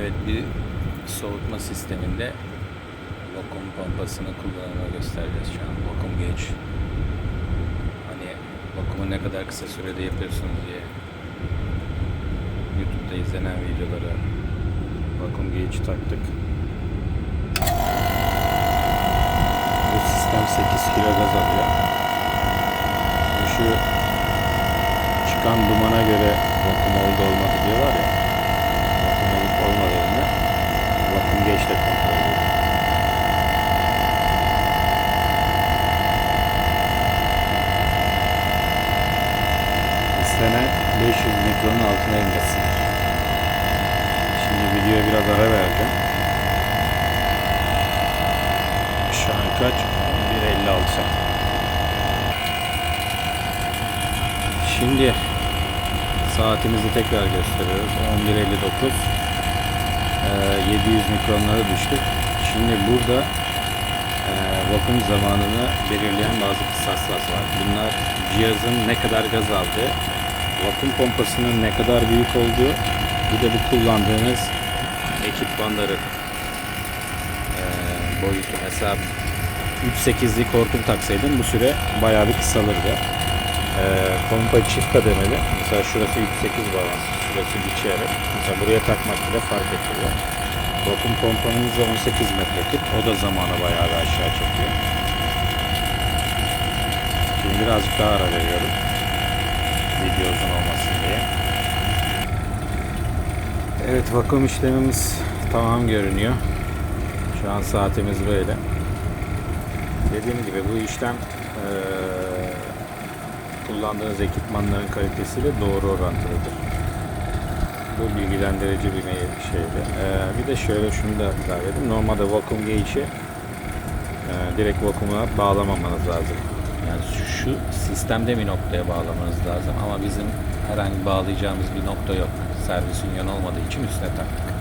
Evet bir soğutma sisteminde vakum pompasını kullanımı göstereceğiz şu an. Vakum gauge. Hani vakumu ne kadar kısa sürede yapıyorsunuz diye YouTube'da izlenen videolara vakum gauge taktık. Bu sistem 8 kilo gaz alıyor. Şu çıkan dumana göre vakum oldu olmadı diyorlar ya. İstenen 500 mikronun altına inmesin. Şimdi videoya biraz ara vereceğim. Şu an kaç? 1.56. Şimdi saatimizi tekrar gösteriyoruz. 11.59. Ee, 700 mikronlara düştük. Şimdi burada e, vakum zamanını belirleyen bazı kısaslar var. Bunlar cihazın ne kadar gaz aldığı, vakum pompasının ne kadar büyük olduğu, bir de bu kullandığınız ekipmanların e, boyutu. Mesela 3.8'lik hortum taksaydım bu süre bayağı bir kısalırdı. E, pompa çift kademeli. Mesela şurası 3.8 balans, şurası bir çeyrek. Mesela buraya takmak bile fark ettiriyor. Vakum pompanız da 18 metreküp. O da zamanı bayağı bir aşağı çekiyor. Şimdi birazcık daha ara veriyorum. Video uzun olmasın diye. Evet vakum işlemimiz tamam görünüyor. Şu an saatimiz böyle. Dediğim gibi bu işlem eee, kullandığınız ekipmanların kalitesiyle doğru orantılıdır. Bu bilgilendirici bir şeydi. Eee, bir de şöyle şunu da ilave edeyim. Normalde vakum gauge'i eee, direkt vakuma bağlamamanız lazım. Yani şu- sistemde bir noktaya bağlamanız lazım ama bizim herhangi bağlayacağımız bir nokta yok. Servis ünyon olmadığı için üstüne taktık.